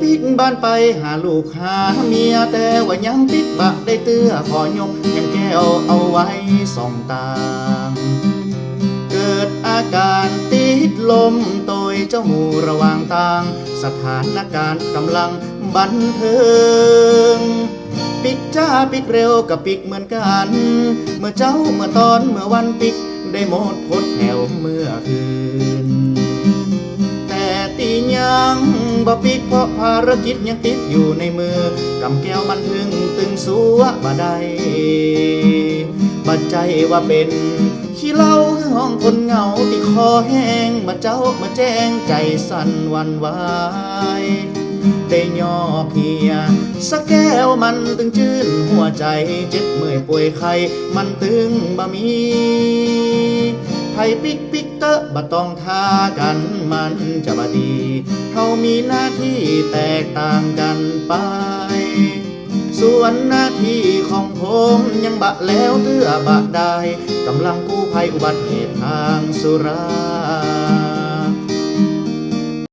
ปิกบ้านไปหาลูกหาเมียแต่ว่ายังติดบะได้เตื้อขอยกยังแก้วเอาไว้ส่องตางเกิดอาการติดลมโตยเจ้าหมูระว่างทาง สถานการณ์กำลังบันเทิงปิกจ้าปิกเร็วกับปิกเหมือนกัน เมื่อเจ้าเมื่อตอนเมื่อวันปิกได้หมดพดแถวเมื่อคืน บ่ปิกเพราะภารกิจยังติดอยู่ในมือกำแก้วมันถึงตึงสัวบ่ได้บัดใจว่าเป็นขี้เล้าคือห้องคนเหงาที่คอแห้งมาเจ้ามาแจ้งใจสั่นวันไหวได้ย่อเพียสักแก้วมันตึงจื้นหัวใจเจ็บเมื่อยป่วยไข้มันตึงบ่มี ปิกปิกเตอะบ่ต้องท่ากันมันจะบดีเขามีหน้าที่แตกต่างกันไป ส่วนหน้าที่ของผมยังบะแล้วเตื้อบะได้กำลังกู้ภัยอุบัติเหตุทางสุรา